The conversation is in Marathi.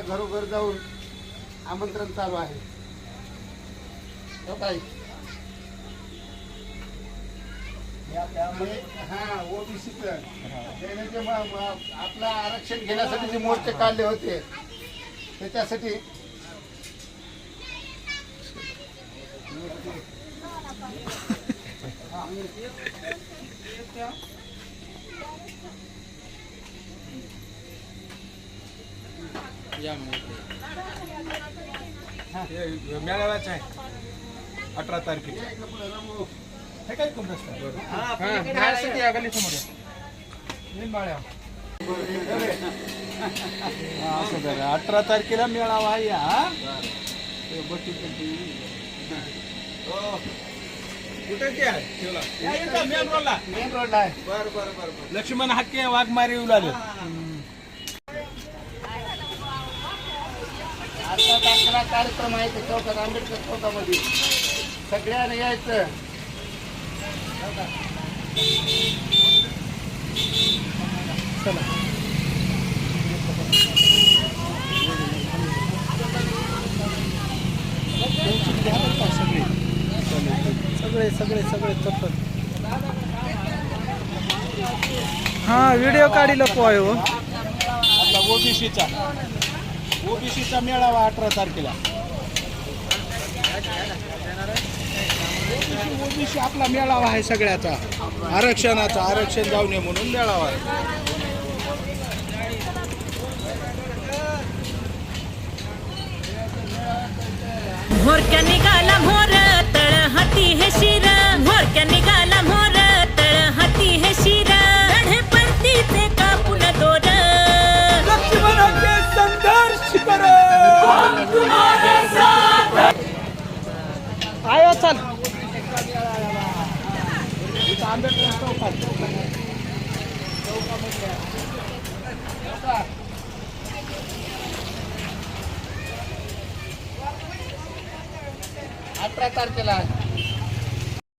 घरोघर जाऊन आमंत्रण चालू आहे. हो हा ओबीसी त्याने जे म- म- आपलं आरक्षण घेण्यासाठी जे मोर्चे काढले होते त्याच्यासाठी मेळाव्याच आहे अठरा तारखेला हे काय तुमचं असं करा अठरा तारखेला मेळावा आहे हा. हो. कुठे ते आहे? ठेवला. या इथं main road ला. मेन रोडला आहे बरं बरं बरं बरं. लक्ष्मण हाके वाघमारे येऊ लागले आता तारखेला कार्यक्रम आहे ते चौकात आंबेडकर चौकामध्ये. सगळ्यांना यायचं. सगळे सगळे सगळे चप्पल. हा व्हिडिओ काढी नको आहे हो. आपला ओबीसीचा. ओबीसीचा मेळावा अठरा तारखेला. ओबीसी आपला मेळावा आहे सगळ्याचा. आरक्षणाचा आरक्षण जाऊ नये म्हणून मेळावा आहे. भोरक्या निघाल आंबेडकर चौकात अठरा तारखेला आहे